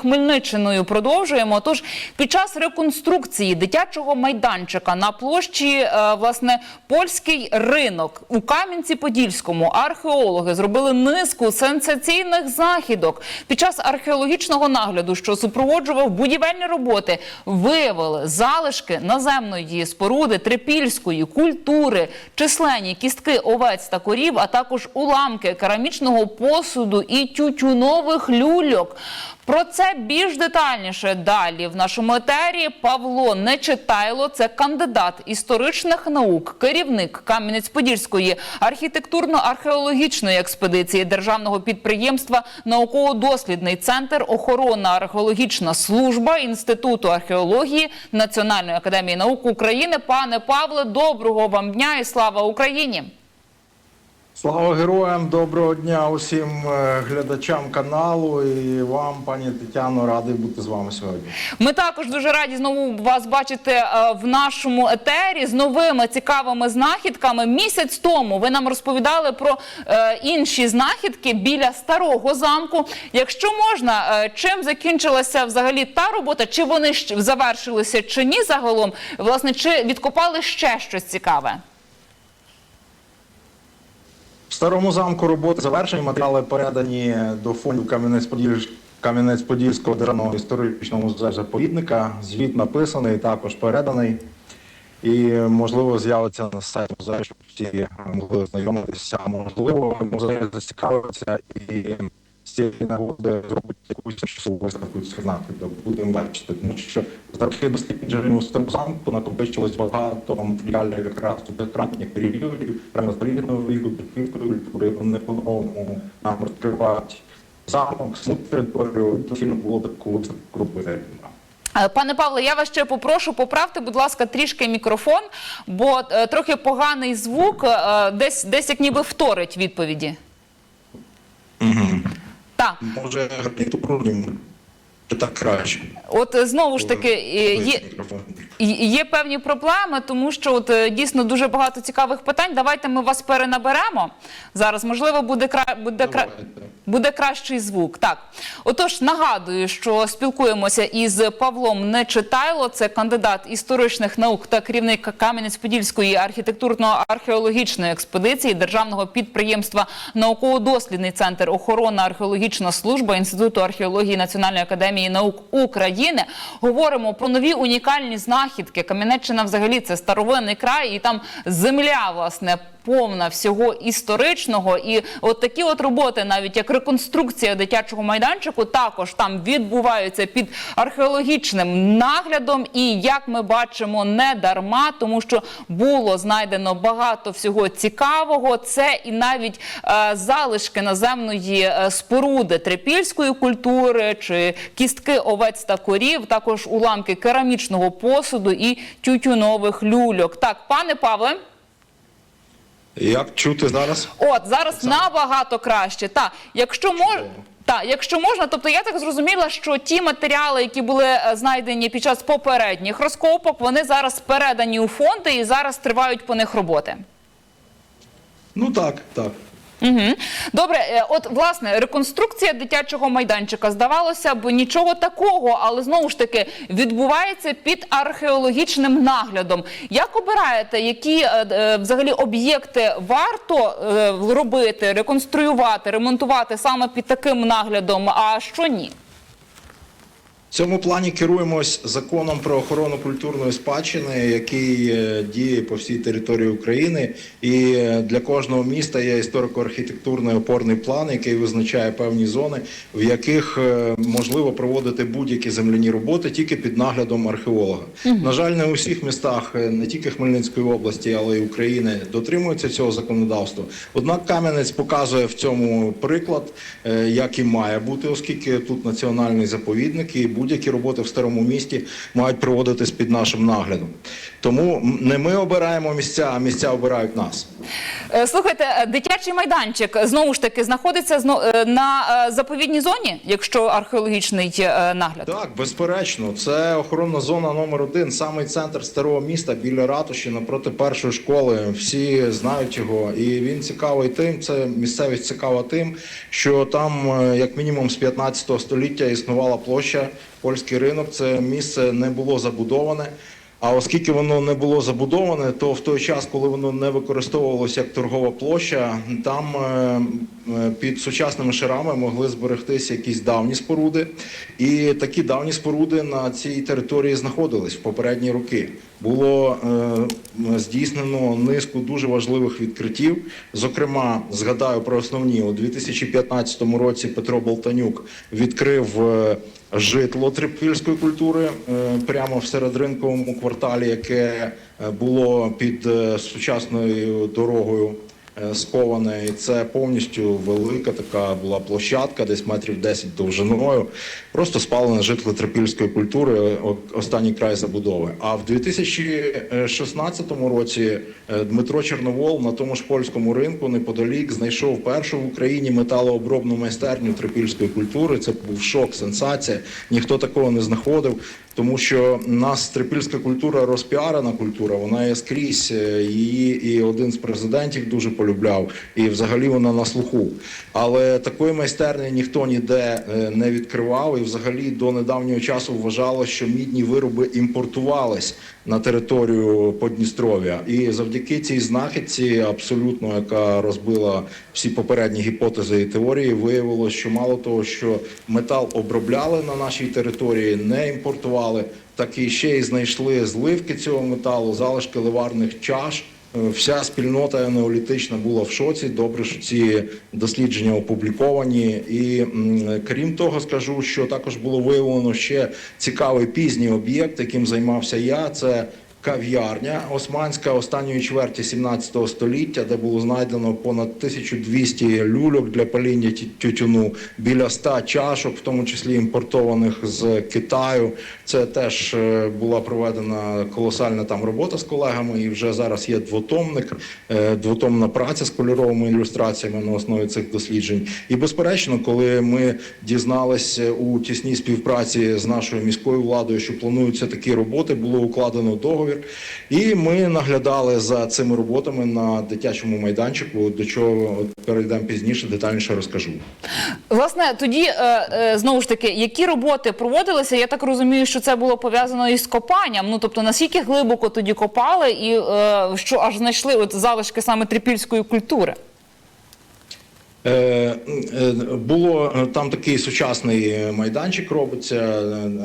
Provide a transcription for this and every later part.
Хмельниччиною продовжуємо. Тож під час реконструкції дитячого майданчика на площі е, власне польський ринок у Кам'янці-Подільському археологи зробили низку сенсаційних західок. Під час археологічного нагляду, що супроводжував будівельні роботи, виявили залишки наземної споруди трипільської культури, численні кістки овець та корів, а також уламки керамічного посуду і тютюнових люльок. Про це більш детальніше далі в нашому етері Павло Нечитайло. Це кандидат історичних наук, керівник Кам'янець-Подільської архітектурно-археологічної експедиції державного підприємства Науково-дослідний центр охоронна археологічна служба Інституту археології Національної академії наук України. Пане Павле, доброго вам дня і слава Україні! Слава героям, доброго дня усім е, глядачам каналу і вам, пані Тетяно, радий бути з вами сьогодні. Ми також дуже раді знову вас бачити е, в нашому етері з новими цікавими знахідками. Місяць тому ви нам розповідали про е, інші знахідки біля старого замку. Якщо можна, чим закінчилася взагалі та робота? Чи вони завершилися, чи ні загалом? Власне, чи відкопали ще щось цікаве? В старому замку роботи завершені, матеріали передані до фонду Кам'янець-Подільського Кам'янець-Подільського державного історичного музею заповідника. Звіт написаний, також переданий. І можливо з'явиться на сайті музею, щоб всі могли знайомитися. Можливо, музей зацікавиться і цієї нагоди зробить якусь часову виставку цих знахідок. Будемо бачити, тому що за роки досліджень у накопичилось багато матеріалів якраз тут екранних періодів, прямо з періодного віку, культури, вони по-новому нам розкривають замок, саму територію, доцільно було таку виставку робити. Пане Павле, я вас ще попрошу, поправте, будь ласка, трішки мікрофон, бо е, трохи поганий звук, е, десь, десь як ніби вторить відповіді. Так. Може, гарнітуру чи так краще. От е, знову ж таки є, є- певні проблеми, тому що от е, дійсно дуже багато цікавих питань. Давайте ми вас перенаберемо зараз. Можливо, буде кра... буде кра... Буде кращий звук. Так, отож, нагадую, що спілкуємося із Павлом Нечитайло. Це кандидат історичних наук та керівник Кам'янець-Подільської архітектурно-археологічної експедиції державного підприємства Науково-дослідний центр охоронна археологічна служба Інституту археології Національної академії наук України. Говоримо про нові унікальні знахідки. Кам'янеччина взагалі це старовинний край, і там земля власне повна всього історичного. І от такі от роботи, навіть як реконструкція дитячого майданчику, також там відбуваються під археологічним наглядом. І як ми бачимо, не дарма, тому що було знайдено багато всього цікавого. Це і навіть е, залишки наземної е, споруди трипільської культури чи кістки овець та корів, також уламки керамічного посуду і тютюнових люльок. Так, пане Павле. Як чути зараз? От зараз набагато краще. Та якщо мож... Та, якщо можна, тобто я так зрозуміла, що ті матеріали, які були е, знайдені під час попередніх розкопок, вони зараз передані у фонди і зараз тривають по них роботи. Ну так, так. Угу. Добре, е, от власне реконструкція дитячого майданчика здавалося б нічого такого, але знову ж таки відбувається під археологічним наглядом. Як обираєте, які е, е, взагалі об'єкти варто робити, реконструювати, ремонтувати саме під таким наглядом, а що ні? В цьому плані керуємось законом про охорону культурної спадщини, який е, діє по всій території України. І е, для кожного міста є історико-архітектурний опорний план, який визначає певні зони, в яких е, можливо проводити будь-які земляні роботи тільки під наглядом археолога. На жаль, не у всіх містах, не тільки Хмельницької області, але й України, дотримуються цього законодавства. Однак Кам'янець показує в цьому приклад, як і має бути, оскільки тут національний заповідник і будь-які роботи в старому місті мають проводитись під нашим наглядом. Тому не ми обираємо місця, а місця обирають нас. Е, Слухайте, е, дитячий майданчик знову ж таки знаходиться е, на заповідній зоні, якщо археологічний нагляд. Так, безперечно, це охоронна зона номер один, самий центр старого міста біля ратуші напроти першої школи. Всі знають його, і він цікавий тим. Це місцевість цікава тим, що там, як мінімум, з 15 століття існувала площа польський ринок. Це місце не було забудоване. А оскільки воно не було забудоване, то в той час, коли воно не використовувалося як торгова площа, там е, е, під сучасними шарами могли зберегтися якісь давні споруди. І такі давні споруди на цій території знаходились в попередні роки. Було е, здійснено низку дуже важливих відкриттів. Зокрема, згадаю про основні у 2015 році Петро Болтанюк відкрив. Житло трипільської культури е, прямо в середринковому кварталі, яке е, було під е, сучасною дорогою сковане. І це повністю велика така була площадка, десь метрів 10 довжиною. Просто спалене житло трипільської культури, останній край забудови. А в 2016 році е, Дмитро Чорновол на тому ж польському ринку неподалік знайшов першу в Україні металообробну майстерню трипільської культури. Це був шок, сенсація. Ніхто такого не знаходив. Тому що нас трипільська культура розпіарена культура, вона є скрізь. е, Її і один з президентів дуже полюбляв, і взагалі вона на слуху. Але такої майстерні ніхто ніде е, не відкривав, і взагалі до недавнього часу вважало, що мідні вироби імпортувались на територію Подністров'я. І завдяки цій знахідці, абсолютно яка розбила всі попередні гіпотези і теорії, виявилось, що мало того, що метал обробляли на нашій території, не імпортували, так і ще й знайшли зливки цього металу, залишки ливарних чаш. Е, Вся спільнота неолітична була в шоці. Добре, що ці дослідження опубліковані. І крім того, скажу, що також було виявлено ще цікавий пізній об'єкт, яким займався я. Це кав'ярня османська останньої чверті 17 століття, де було знайдено понад 1200 люльок для паління тютюну, біля 100 чашок, в тому числі імпортованих з Китаю. Це теж е, була проведена колосальна там робота з колегами, і вже зараз є двотомник, е, двотомна праця з кольоровими ілюстраціями на основі цих досліджень. І безперечно, коли ми дізналися у тісній співпраці з нашою міською владою, що плануються такі роботи, було укладено договір, і ми наглядали за цими роботами на дитячому майданчику. До чого перейдемо пізніше, детальніше розкажу. Власне, тоді е, е, знову ж таки, які роботи проводилися? Я так розумію, що це було пов'язано із копанням. Ну тобто, наскільки глибоко тоді копали, і е, що аж знайшли от залишки саме трипільської культури? Е, е, Було е, там такий сучасний майданчик робиться,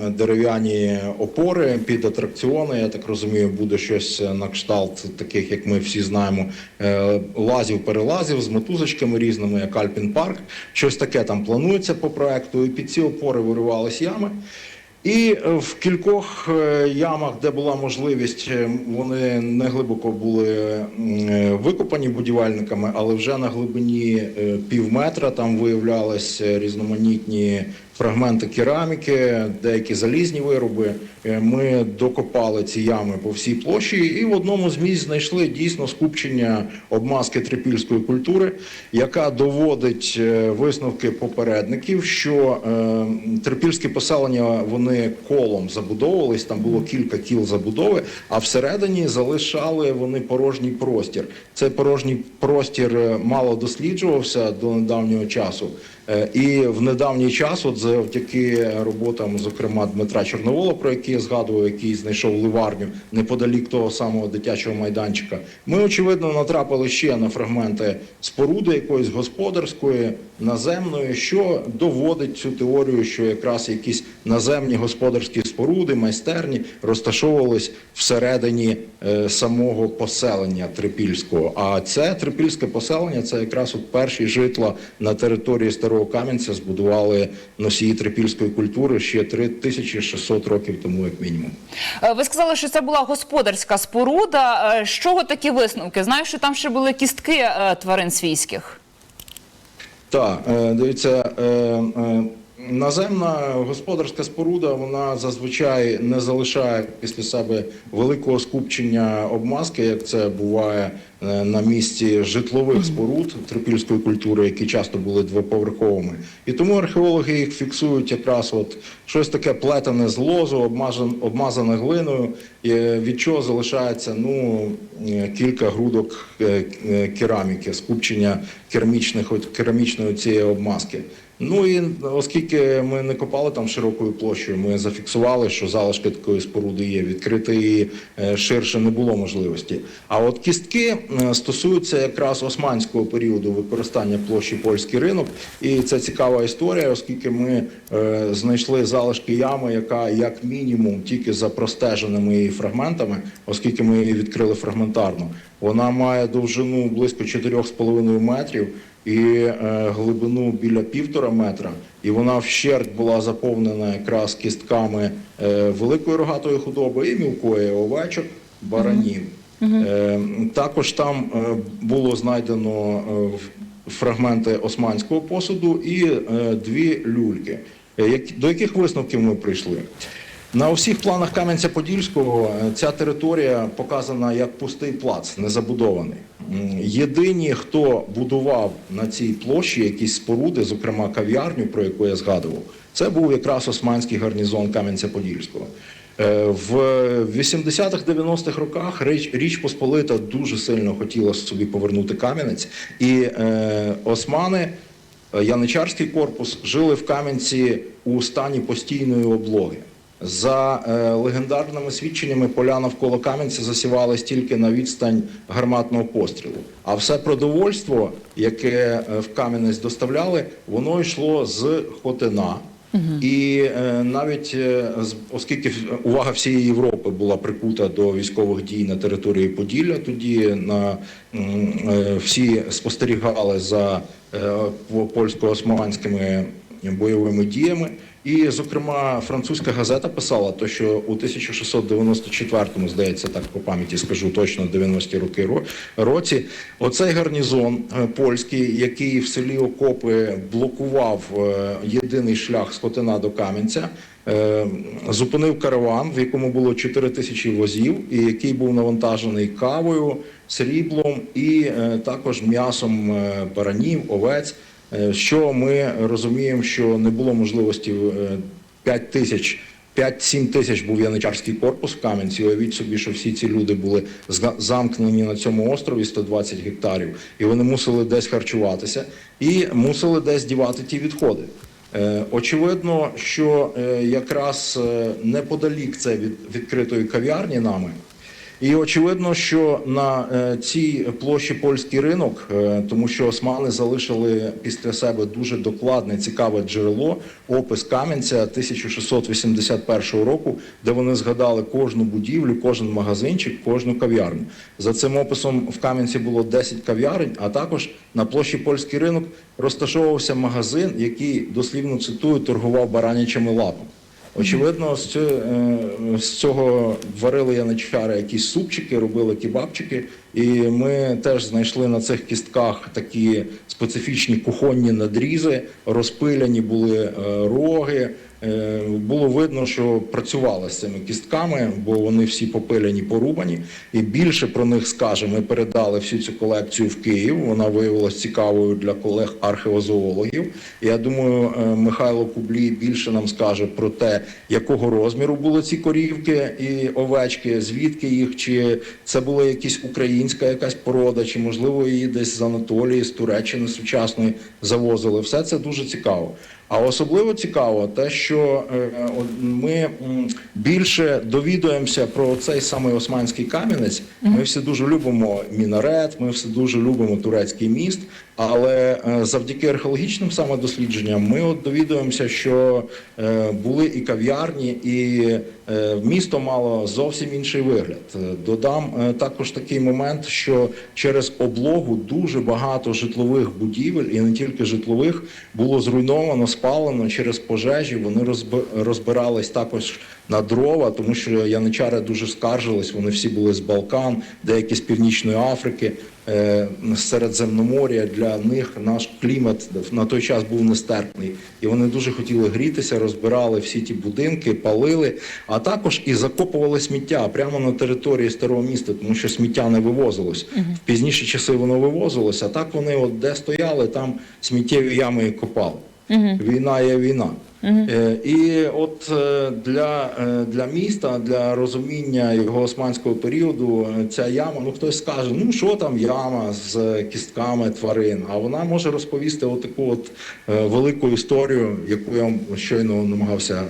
дерев'яні опори під атракціони. Я так розумію, буде щось на кшталт таких, як ми всі знаємо, лазів, перелазів з мотузочками різними, як Альпін Парк. Щось таке там планується по проекту. І під ці опори виривались ями. І е, в кількох е, ямах, де була можливість, е, вони не глибоко були викопані будівельниками, але вже на глибині пів метра там виявлялись різноманітні фрагменти кераміки, деякі залізні вироби. Е, Ми докопали ці ями по всій площі, і в одному з місць знайшли дійсно скупчення обмазки трипільської культури, яка доводить е, висновки попередників, що е, трипільські поселення вони колом забудовувались. Там було кілька кіл забудови, а всередині залишали вони порожній простір. Цей порожній простір мало досліджувався до недавнього часу. Е, І в недавній час, от завдяки роботам, зокрема Дмитра Чорновола, про який я згадував, який знайшов ливарню неподалік того самого дитячого майданчика, ми очевидно натрапили ще на фрагменти споруди якоїсь господарської, наземної, що доводить цю теорію, що якраз якісь наземні господарські споруди, майстерні розташовувались всередині е, самого поселення Трипільського. А це трипільське поселення, це якраз от перші житла на території Старого Кам'янця збудували носії трипільської культури ще 3600 років тому, як мінімум. Е, Ви сказали, що це була господарська споруда. Е, З чого такі висновки? Знаю, що там ще були кістки тварин свійських. Так, е, дивіться, е, е, Наземна господарська споруда вона зазвичай не залишає після себе великого скупчення обмазки, як це буває е, на місці житлових споруд трипільської культури, які часто були двоповерховими. І тому археологи їх фіксують якраз от щось таке плетене з лозу, обмазан- обмазане глиною, від чого залишається ну, е, кілька грудок е, е, кераміки, скупчення керамічних, керамічної цієї обмазки. Ну і оскільки ми не копали там широкою площею, ми зафіксували, що залишки такої споруди є. Відкрити її е, ширше не було можливості. А от кістки е, стосуються якраз османського періоду використання площі польський ринок, і це цікава історія, оскільки ми е, знайшли залишки ями, яка як мінімум тільки за простеженими її фрагментами, оскільки ми її відкрили фрагментарно, вона має довжину близько 4,5 метрів і е, глибину біля півтора метра, і вона вщерть була заповнена якраз кістками е, великої рогатої худоби і мілкої овечок, баранів. Е, також там було знайдено фрагменти османського посуду і дві люльки. До яких висновків ми прийшли? На усіх планах Кам'янця-Подільського е, ця територія показана як пустий плац, незабудований. Єдині, хто будував на цій площі якісь споруди, зокрема кав'ярню, про яку я згадував, це був якраз османський гарнізон Кам'янця-Подільського. Е, В 80-х, 90-х роках Річ, Річ Посполита дуже сильно хотіла собі повернути Кам'янець, і е, османи Е, Яничарський корпус жили в Кам'янці у стані постійної облоги. За е, легендарними свідченнями, поля навколо Кам'янця засівались тільки на відстань гарматного пострілу. А все продовольство, яке е, в Кам'янець доставляли, воно йшло з Хотина. І е, навіть оскільки увага всієї Європи була прикута до військових дій на території Поділля, тоді на всі спостерігали за польсько-османськими бойовими діями. І, зокрема, французька газета писала, то, що у 1694-му, здається, так по пам'яті скажу точно 90-ті роки ро- році, оцей гарнізон е, польський, який в селі Окопи блокував е, єдиний шлях з Хотина до Кам'янця, е, зупинив караван, в якому було 4 тисячі возів, і який був навантажений кавою, сріблом і також м'ясом баранів, овець. Е, Що ми розуміємо, що не було можливості е, 5 тисяч. 5-7 тисяч був яничарський корпус в Кам'янці. Уявіть собі, що всі ці люди були замкнені на цьому острові 120 гектарів, і вони мусили десь харчуватися і мусили десь дівати ті відходи. Е, Очевидно, що е, якраз е, неподалік це від відкритої кав'ярні нами. І очевидно, що на е, цій площі польський ринок, е, тому що османи залишили після себе дуже докладне, цікаве джерело, опис Кам'янця 1681 року, де вони згадали кожну будівлю, кожен магазинчик, кожну кав'ярню. За цим описом в Кам'янці було 10 кав'ярень, а також на площі польський ринок розташовувався магазин, який дослівно цитую, торгував баранячими лапами. Очевидно, е, з цього варили яничари якісь супчики, робили кебабчики, і ми теж знайшли на цих кістках такі специфічні кухонні надрізи, розпиляні були е, роги. Е, Було видно, що працювали з цими кістками, бо вони всі попиляні, порубані. І більше про них скаже. Ми передали всю цю колекцію в Київ. Вона виявилася цікавою для колег археозоологів. Я думаю, е, Михайло Кублій більше нам скаже про те, якого розміру були ці корівки і овечки, звідки їх, чи це була якась українська якась порода, чи можливо її десь з Анатолії, з Туреччини сучасної завозили. Все це дуже цікаво. А особливо цікаво те, що е, ми більше довідуємося про цей самий османський кам'янець. Ми всі дуже любимо мінарет, ми всі дуже любимо турецький міст. Але е, завдяки археологічним саме дослідженням ми от довідуємося, що е, були і кав'ярні, і е, місто мало зовсім інший вигляд. Додам також такий момент, що через облогу дуже багато житлових будівель, і не тільки житлових, було зруйновано, спалено через пожежі. Вони розби- розбирались також на дрова, тому що яничари дуже скаржились. Вони всі були з Балкан, деякі з Північної Африки. е, Середземномор'я для них наш клімат на той час був нестерпний. І вони дуже хотіли грітися, розбирали всі ті будинки, палили, а також і закопували сміття прямо на території старого міста, тому що сміття не вивозилось. В пізніші часи воно вивозилось, а так вони от де стояли, там сміттєві ями і копали. Війна є війна. Е, І от е, для, е, для міста, для розуміння його османського періоду, ця яма, ну хтось скаже, ну що там яма з кістками тварин, а вона може розповісти отаку от велику історію, яку я вам щойно намагався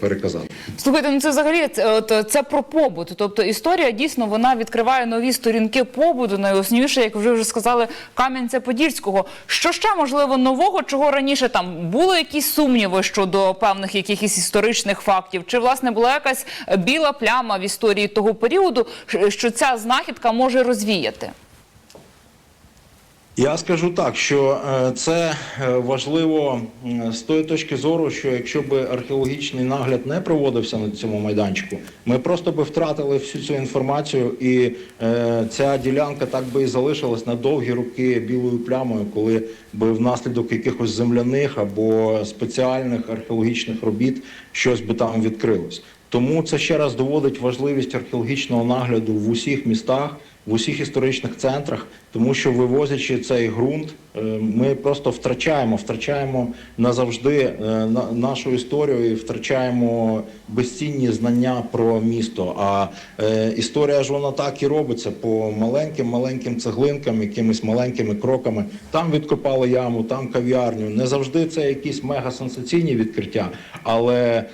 переказати. Слухайте, ну це взагалі от, це про побут. Тобто історія дійсно вона відкриває нові сторінки побуту, найосновіше, як вже вже сказали, Кам'янця-Подільського. Що ще можливо нового, чого раніше там були якісь сумніви щодо певних якихось історичних фактів? Чи власне була якась біла пляма в історії того періоду, що ця знахідка може розвіяти? Я скажу так, що е, це е, важливо з тої точки зору, що якщо б археологічний нагляд не проводився на цьому майданчику, ми просто би втратили всю цю інформацію, і е, ця ділянка так би і залишилась на довгі роки білою плямою, коли би внаслідок якихось земляних або спеціальних археологічних робіт щось би там відкрилось. Тому це ще раз доводить важливість археологічного нагляду в усіх містах, в усіх історичних центрах, тому що вивозячи цей ґрунт, е, ми просто втрачаємо, втрачаємо назавжди е, на- нашу історію і втрачаємо безцінні знання про місто. А е, історія ж вона так і робиться по маленьким маленьким цеглинкам, якимись маленькими кроками. Там відкопали яму, там кав'ярню. Не завжди це якісь мега-сенсаційні відкриття, але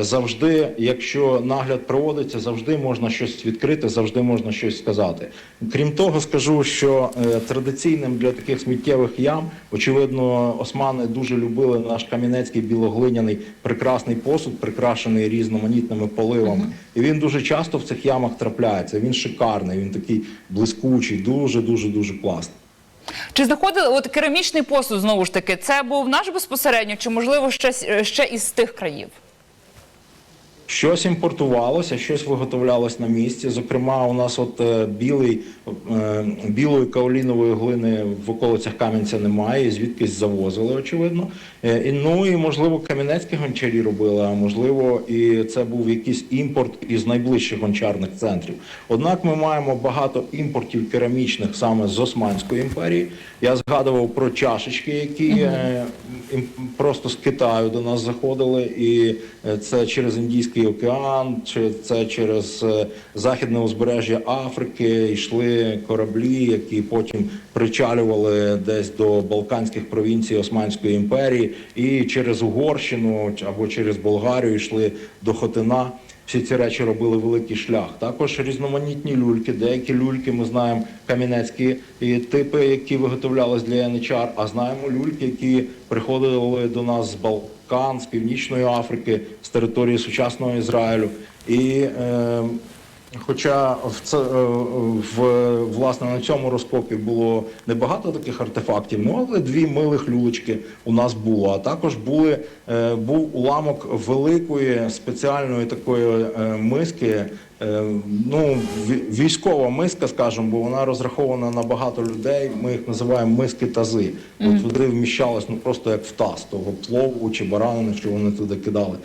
завжди, якщо нагляд проводиться, завжди можна щось відкрити, завжди можна щось сказати. Крім того, скажу, що е, традиційним для таких сміттєвих ям, очевидно, османи дуже любили наш кам'янецький білоглиняний прекрасний посуд, прикрашений різноманітними поливами. І він дуже часто в цих ямах трапляється. Він шикарний, він такий блискучий, дуже дуже дуже класний. Чи знаходили от керамічний посуд знову ж таки? Це був наш безпосередньо, чи можливо ще, ще із тих країв? Щось імпортувалося, щось виготовлялось на місці. Зокрема, у нас от е, білий, е, білої каолінової глини в околицях Кам'янця немає, звідкись завозили, очевидно. Е, і, ну і можливо кам'янецькі гончарі робили, а можливо, і це був якийсь імпорт із найближчих гончарних центрів. Однак ми маємо багато імпортів керамічних саме з Османської імперії. Я згадував про чашечки, які е, ім- просто з Китаю до нас заходили, і це через Індійський океан, чи це через е, західне узбережжя Африки йшли кораблі, які потім причалювали десь до Балканських провінцій Османської імперії, і через Угорщину або через Болгарію йшли до Хотина. Всі ці речі робили великий шлях. Також різноманітні люльки. Деякі люльки ми знаємо кам'янецькі типи, які виготовлялись для яничар. А знаємо люльки, які приходили до нас з Балкан, з Північної Африки, з території сучасного Ізраїлю. І е, Хоча в це в власне на цьому розкопі було небагато таких артефактів, ну але дві милих люлечки у нас було. А також були е, був уламок великої спеціальної такої е, миски. е, Ну, військова миска, скажімо, бо вона розрахована на багато людей. Ми їх називаємо миски тази. От туди вміщалось ну просто як в таз того плову чи баранини, що вони туди кидали.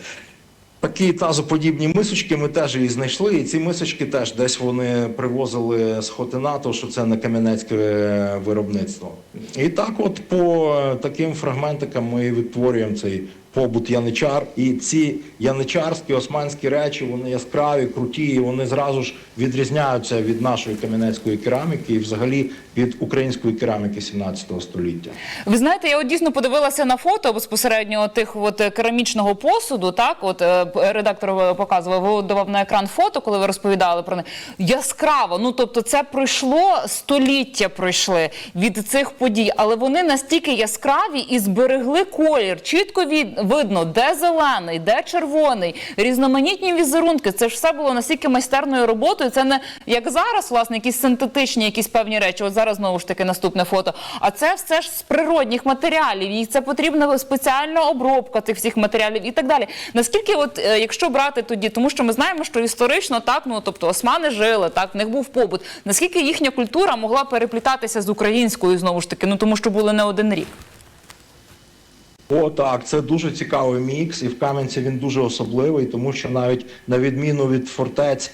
Такі тазоподібні мисочки ми теж її знайшли, і ці мисочки теж десь вони привозили з Хотинату, що це не кам'янецьке виробництво. І так, от по таким фрагментикам ми відтворюємо цей побут яничар. І ці яничарські османські речі, вони яскраві, круті, і вони зразу ж відрізняються від нашої кам'янецької кераміки і взагалі від української кераміки 17 століття. Ви знаєте, я от дійсно подивилася на фото безпосередньо тих от е, керамічного посуду. Так, от е, редактор е, показував, виводував на екран фото, коли ви розповідали про них. Яскраво. Ну тобто, це пройшло століття пройшли від цих подій, але вони настільки яскраві і зберегли колір. Чітко від видно, де зелений, де червоний, різноманітні візерунки. Це ж все було настільки майстерною роботою. Це не як зараз, власне, якісь синтетичні, якісь певні речі. От зараз знову ж таки наступне фото. А це все ж з природних матеріалів. І це потрібна спеціальна обробка цих всіх матеріалів і так далі. Наскільки, от е, якщо брати тоді, тому що ми знаємо, що історично так, ну тобто османи жили, так в них був побут. Наскільки їхня культура могла переплітатися з українською знову ж таки, ну тому що були не один рік. О, так, це дуже цікавий мікс, і в Кам'янці він дуже особливий, тому що навіть на відміну від фортець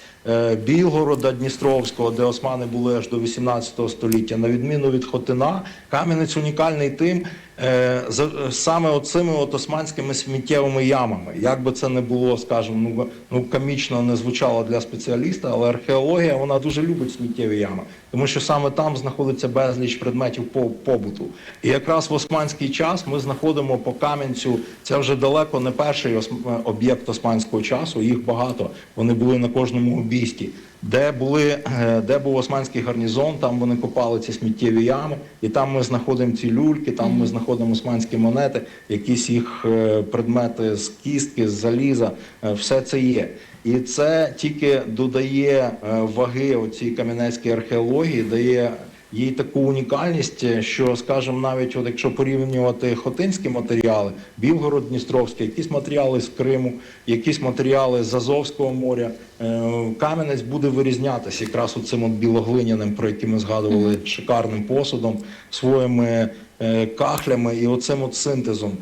Білгорода Дністровського, де османи були аж до 18 століття, на відміну від Хотина, Кам'янець унікальний тим, е, саме оцими от османськими сміттєвими ямами. Як би це не було, скажімо, ну, ну комічно не звучало для спеціаліста, але археологія вона дуже любить сміттєві ями, тому що саме там знаходиться безліч предметів побуту. І якраз в османський час ми знаходимо по Кам'янцю, це вже далеко не перший ос- об'єкт османського часу, їх багато, вони були на кожному обійсті. Де, були, е, де був османський гарнізон, там вони копали ці сміттєві ями, і там ми знаходимо ці люльки, там ми знаходимо османські монети, якісь їх е, предмети з кістки, з заліза, е, все це є. І це тільки додає ваги оцій кам'янецькій археології, дає їй таку унікальність, що, скажімо, навіть от якщо порівнювати хотинські матеріали, Білгород Дністровський, якісь матеріали з Криму, якісь матеріали з Азовського моря, е, Кам'янець буде вирізнятися якраз оцим от білоглиняним, про який ми згадували, шикарним посудом, своїми е, кахлями і оцим от синтезом.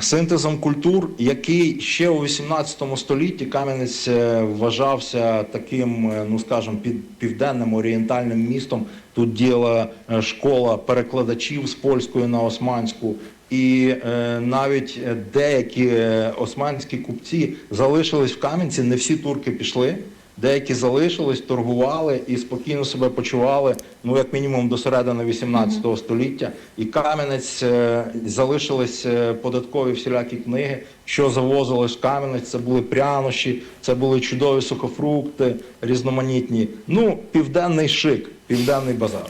Синтезом культур, який ще у 18 столітті Кам'янець е, вважався таким, е, ну скажімо, під південним орієнтальним містом. Тут діяла е, школа перекладачів з польської на османську. І е, навіть деякі османські купці залишились в Кам'янці, не всі турки пішли. Деякі залишились, торгували і спокійно себе почували, ну як мінімум до середини 18 століття. І Кам'янець е, залишились е, податкові всілякі книги, що завозили з Кам'янець. Це були прянощі, це були чудові сухофрукти, різноманітні. Ну, південний шик, південний базар.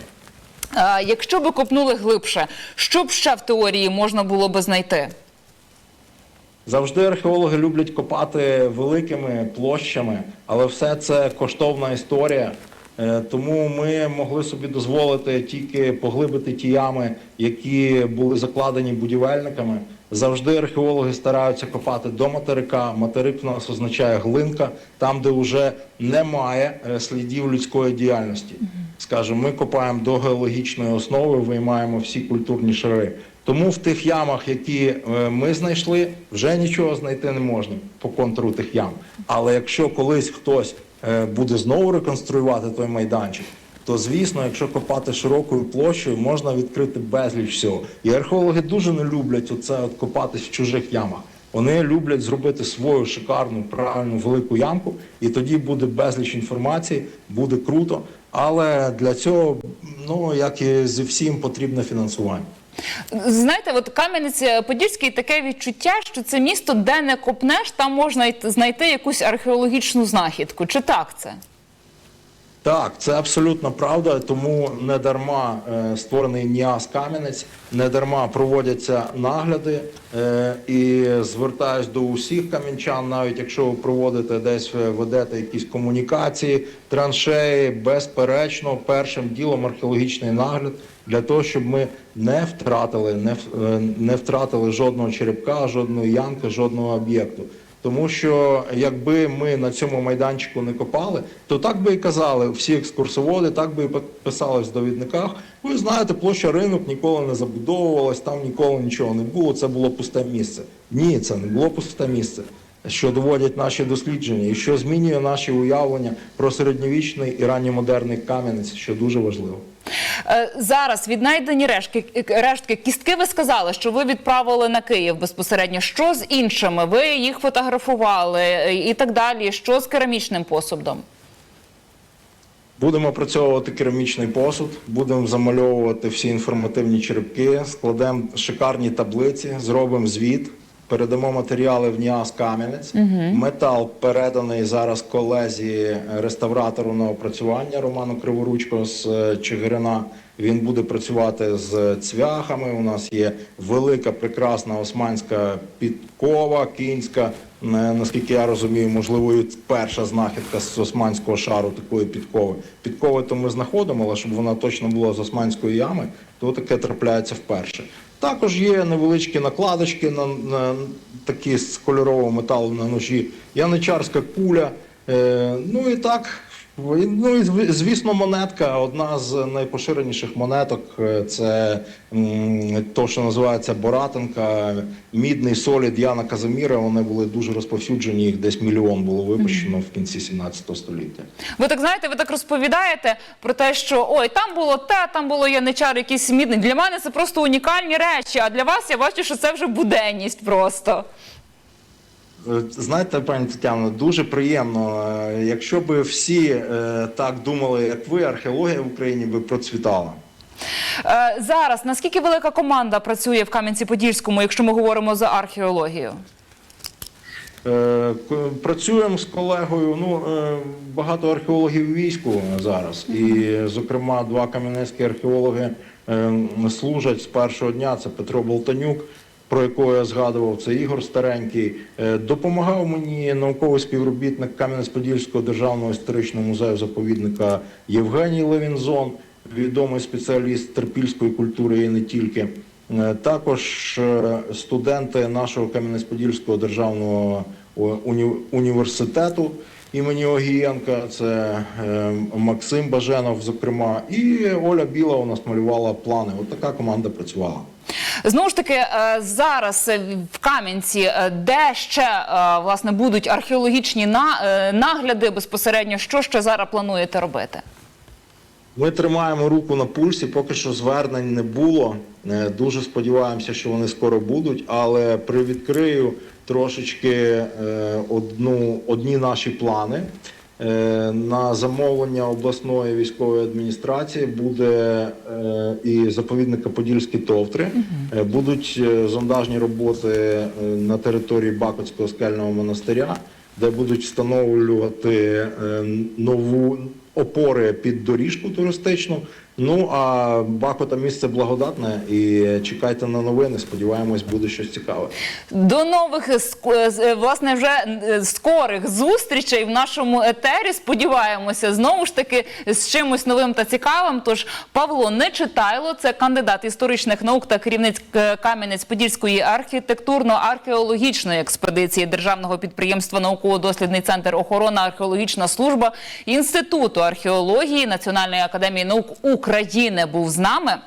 А, якщо би копнули глибше, що б ще в теорії можна було би знайти? Завжди археологи люблять копати великими площами, але все це коштовна історія. Е, Тому ми могли собі дозволити тільки поглибити ті ями, які були закладені будівельниками. Завжди археологи стараються копати до материка. Материк у нас означає глинка, там, де вже немає е, слідів людської діяльності. Скажімо, ми копаємо до геологічної основи, виймаємо всі культурні шари. Тому в тих ямах, які е, ми знайшли, вже нічого знайти не можна по контуру тих ям. Але якщо колись хтось е, буде знову реконструювати той майданчик, то звісно, якщо копати широкою площею, можна відкрити безліч всього. І археологи дуже не люблять оце от копатись в чужих ямах. Вони люблять зробити свою шикарну, правильну велику ямку, і тоді буде безліч інформації, буде круто. Але для цього, ну як і зі всім, потрібне фінансування. Знаєте, от Кам'янець-Подільський таке відчуття, що це місто, де не копнеш, там можна знайти якусь археологічну знахідку. Чи так це? Так, це абсолютно правда, тому не дарма е, створений НІАС Кам'янець, не дарма проводяться нагляди. Е, і звертаюсь до усіх кам'янчан, навіть якщо ви проводите десь е, ведете якісь комунікації, траншеї, безперечно, першим ділом археологічний нагляд для того, щоб ми не втратили, не, е, не втратили жодного черепка, жодної ямки, жодного об'єкту. Тому що якби ми на цьому майданчику не копали, то так би і казали всі екскурсоводи, так би і писали в довідниках. Ви знаєте, площа ринок ніколи не забудовувалась, там ніколи нічого не було. Це було пусте місце. Ні, це не було пусте місце. Що доводять наші дослідження, і що змінює наші уявлення про середньовічний і ранньомодерний кам'янець, що дуже важливо. Е, Зараз віднайдені рештки, рештки, кістки ви сказали, що ви відправили на Київ безпосередньо. Що з іншими? Ви їх фотографували е, і так далі. Що з керамічним посудом? Будемо опрацьовувати керамічний посуд, будемо замальовувати всі інформативні черепки, складемо шикарні таблиці, зробимо звіт. Передамо матеріали в НІАЗ Кам'янець. Метал переданий зараз колезі реставратору на опрацювання Роману Криворучко з е, Чигирина. Він буде працювати з цвяхами. У нас є велика, прекрасна османська підкова кінська. Е, Наскільки я розумію, можливо, і перша знахідка з османського шару такої підкови. Підкови то ми знаходимо, але щоб вона точно була з османської ями, то таке трапляється вперше. Також є невеличкі накладочки на, на такі з кольорового металу на ножі, яничарська куля. Е, ну і так. Ну і звісно, монетка. Одна з найпоширеніших монеток е, це то, що називається Боратинка, мідний солід Яна Казиміра. Вони були дуже розповсюджені. Їх десь мільйон було випущено в кінці 17 століття. Ви так знаєте, ви так розповідаєте про те, що ой, там було те, там було яничар, якийсь мідний. Для мене це просто унікальні речі. А для вас я бачу, що це вже буденність просто. Знаєте, пані Тетяно, дуже приємно. Е, Якщо би всі е, так думали, як ви, археологія в Україні би процвітала. Е, зараз наскільки велика команда працює в Кам'янці-Подільському, якщо ми говоримо за археологію? Працюємо з колегою. Ну багато археологів у війську зараз, і зокрема два кам'янецькі археологи служать з першого дня. Це Петро Болтанюк, про якого я згадував. Це Ігор Старенький. Е, Допомагав мені науковий співробітник Кам'янець-Подільського державного історичного музею заповідника Євгеній Левінзон, відомий спеціаліст терпільської культури і не тільки. Е, Також е, студенти нашого Кам'янець-Подільського державного університету імені Огієнка, це е, Максим Баженов, зокрема, і Оля Біла у нас малювала плани. От така команда працювала. Знову ж таки, е, зараз е, в Кам'янці, де ще власне будуть археологічні нагляди безпосередньо, що ще зараз плануєте робити? Ми тримаємо руку на пульсі, поки що звернень не було. Дуже сподіваємося, що вони скоро будуть, але привідкрию трошечки е, одну, одні наші плани. Е, На замовлення обласної військової адміністрації буде е, і заповідника Подільські товтри. Е, Будуть зондажні роботи на території Бакотського скельного монастиря, де будуть встановлювати нову опори під доріжку туристичну. Ну а Бакота місце благодатне і чекайте на новини. Сподіваємось, буде щось цікаве. До нових е, е, власне вже е, скорих зустрічей в нашому етері. Сподіваємося, знову ж таки з чимось новим та цікавим. Тож Павло Нечитайло, це кандидат історичних наук та керівник Кам'янець-Подільської архітектурно-археологічної експедиції державного підприємства Науково-дослідний центр охорона археологічна служба інституту археології Національної академії наук України був з нами.